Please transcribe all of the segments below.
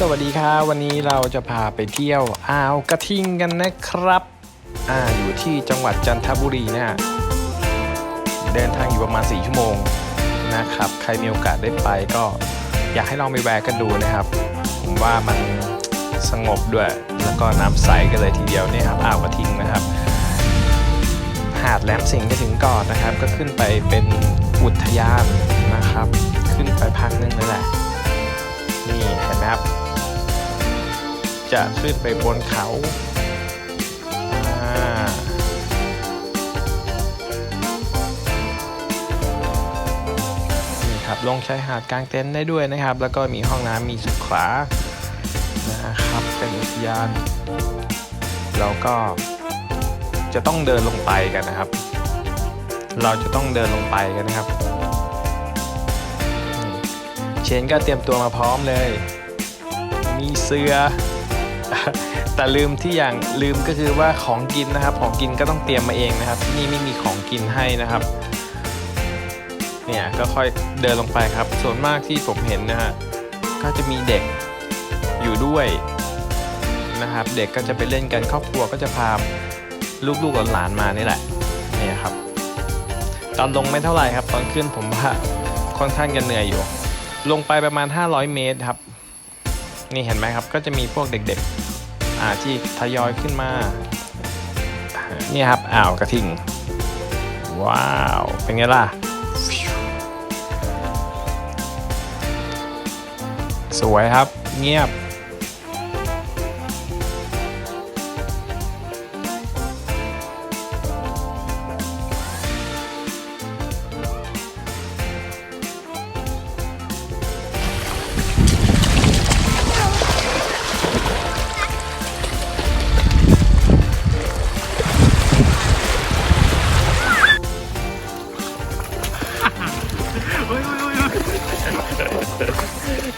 สวัสดีครับวันนี้เราจะพาไปเที่ยวอ่าวกระทิงกันนะครับ อ่าอยู่ที่จังหวัดจันทบุรีนะเดินทางอยู่ประมาณ 4 ชั่วโมงนะครับ ใครมีโอกาสได้ไปก็อยากให้ลองไปแวะกันดูนะครับ ผมว่ามันสงบด้วย แล้วก็น้ำใสกันเลยทีเดียวเนี่ยครับอ่าวกระทิงนะครับ หาดแหลมสิงห์ไปถึงก่อนนะครับ ก็ขึ้นไปเป็นอุทยานนะครับ ขึ้นไปพักนึงเลยแหละ จะขึ้นไปบนเขานี่ครับลงชายหาดกลางเต็นท์ได้ด้วยนะครับ แล้วก็มีห้องน้ำมีสุขานะครับ เป็นอุทยานเราก็จะต้องเดินลงไปกันนะครับ เราจะต้องเดินลงไปกันนะครับ เชนก็เตรียมตัวมาพร้อมเลย มีเสือ แต่ลืมที่อย่างลืมก็คือว่าของกินนะครับ ของกินก็ต้องเตรียมมาเองนะครับ ที่นี่ไม่มีของกินให้นะครับ เนี่ยก็ค่อยเดินลงไปครับ ส่วนมากที่ผมเห็นนะฮะก็จะมีเด็กอยู่ด้วยนะครับ เด็กก็จะไปเล่นกันครอบครัวก็จะพาลูกๆหลานๆมานี่แหละเนี่ยครับ ตอนลงไม่เท่าไหร่ครับ ตอนขึ้นผมว่าค่อนข้างจะเหนื่อยอยู่ ลงไปประมาณ 500 เมตรครับ นี่เห็นไหมครับ ก็จะมีพวกเด็กๆ อ่าที่ทยอยขึ้นมานี่ครับอ่าวกระทิง ว้าว เป็นไงล่ะ สวยครับเงียบ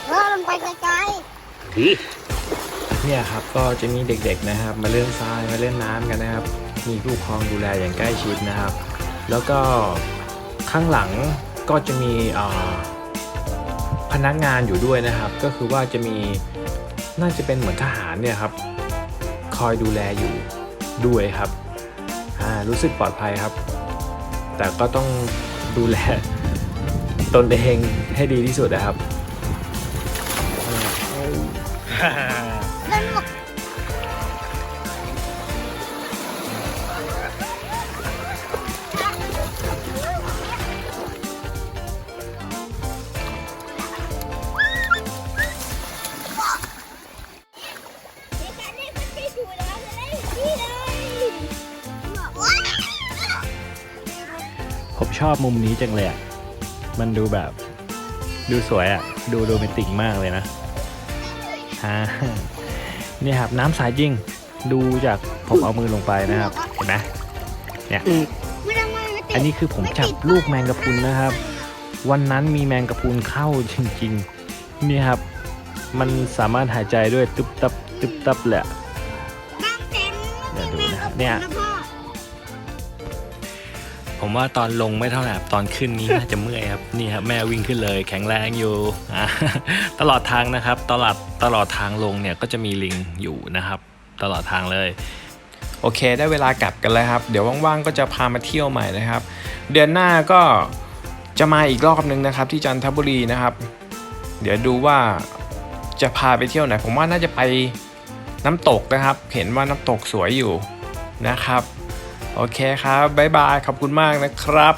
เออลงไปไกลเนี่ยครับก็จะมีเด็กๆนะครับ มาเล่นทรายมาเล่นน้ำกันนะครับ มีผู้ปกครองดูแลอย่างใกล้ชิดนะครับ แล้วก็ข้างหลังก็จะมีเอ่อพนักงานอยู่ด้วยนะครับ ก็คือว่าจะมีน่าจะเป็นเหมือนทหารเนี่ยครับ คอยดูแลอยู่ด้วยครับอ่ารู้สึกปลอดภัยครับ แต่ก็ต้องดูแล ตนเองให้ดีที่สุดนะครับๆเล่นหมดผมชอบมุมนี้จังเลยอะ มันดูแบบ ดูสวยอะดูโรแมนติกมากเลยนะฮ่านี่ครับน้ำใสจริง ดูจากผมเอามือลงไปนะครับ เห็นไหมไม่ได้ไม่ไม่ติดอันนี้คือผมจับลูกแมงกะพรุนนะครับ วันนั้นมีแมงกะพรุนเข้าจริงๆนี่ครับ มันสามารถหายใจด้วยตึบตับตึบตับแหละเดี๋ยวดูนะครับเนี่ย ผมว่าตอนลงไม่เท่าไหร่ตอนขึ้นนี้น่าจะเมื่อยครับนี่ครับแม่วิ่งขึ้นเลย แข็งแรงอยู่ตลอดทางนะครับ ตลอดตลอดทางลงเนี่ยก็จะมีลิงอยู่นะครับ ตลอดทางเลย โอเค ได้เวลากลับกันแล้วครับ เดี๋ยวว่างๆก็จะพามาเที่ยวใหม่นะครับ เดือนหน้าก็จะมาอีกรอบนึงนะครับ ที่จันทบุรีนะครับ เดี๋ยวดูว่าจะพาไปเที่ยวไหนผมว่าน่าจะไปน้ำตกนะครับ เห็นว่าน้ำตกสวยอยู่นะครับ โอเคครับบ๊ายบายขอบคุณมากนะครับ